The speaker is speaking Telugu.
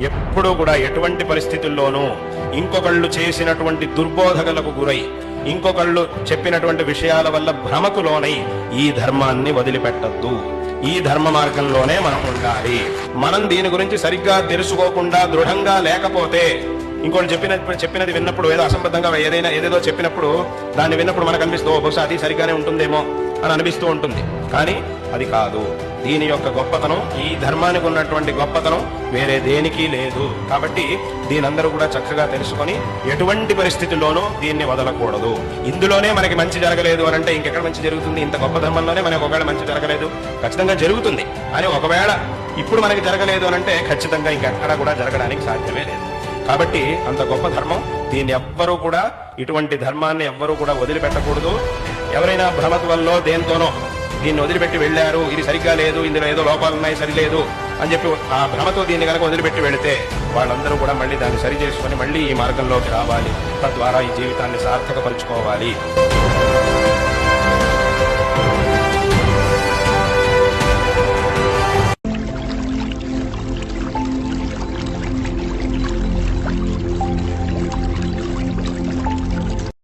ఎప్పుడూ కూడా ఎటువంటి పరిస్థితుల్లోనూ ఇంకొకళ్ళు చేసినటువంటి దుర్బోధకలకు గురై ఇంకొకళ్ళు చెప్పినటువంటి విషయాల వల్ల భ్రమకు లోనై ఈ ధర్మాన్ని వదిలిపెట్టద్దు. ఈ ధర్మ మార్గంలోనే మనం ఉండాలి. మనం దీని గురించి సరిగ్గా తెలుసుకోకుండా దృఢంగా లేకపోతే ఇంకోటి చెప్పినప్పుడు చెప్పినది విన్నప్పుడు ఏదో అసంబద్ధంగా ఏదైనా ఏదేదో చెప్పినప్పుడు దాన్ని విన్నప్పుడు మనకు అనిపిస్తూ బహుశా అది సరిగ్గానే ఉంటుందేమో అని అనిపిస్తూ ఉంటుంది. కానీ అది కాదు. దీని యొక్క గొప్పతనం ఈ ధర్మానికి ఉన్నటువంటి గొప్పతనం వేరే దేనికి లేదు. కాబట్టి దీనందరూ కూడా చక్కగా తెలుసుకొని ఎటువంటి పరిస్థితుల్లోనూ దీన్ని వదలకూడదు. ఇందులోనే మనకి మంచి జరగలేదు అని అంటే ఇంకెక్కడ మంచి జరుగుతుంది? ఇంత గొప్ప ధర్మంలోనే మనకి ఒకవేళ మంచి జరగలేదు. ఖచ్చితంగా జరుగుతుంది. అని ఒకవేళ ఇప్పుడు మనకి జరగలేదు అని అంటే ఖచ్చితంగా ఇంకెక్కడ కూడా జరగడానికి సాధ్యమే లేదు. కాబట్టి అంత గొప్ప ధర్మం దీన్ని ఎవ్వరూ కూడా ఇటువంటి ధర్మాన్ని ఎవ్వరూ కూడా వదిలిపెట్టకూడదు. ఎవరైనా భ్రమత్వంలో దేంతోనో దీన్ని వదిలిపెట్టి వెళ్ళారు. ఇది సరిగ్గా లేదు. ఇందులో ఏదో లోపాలు ఉన్నాయి. సరిలేదు అని చెప్పి ఆ భ్రమతో దీన్ని కనుక వదిలిపెట్టి వెళితే వాళ్ళందరూ కూడా మళ్ళీ దాన్ని సరి చేసుకొని మళ్ళీ ఈ మార్గంలోకి రావాలి. తద్వారా ఈ జీవితాన్ని సార్థకపరుచుకోవాలి.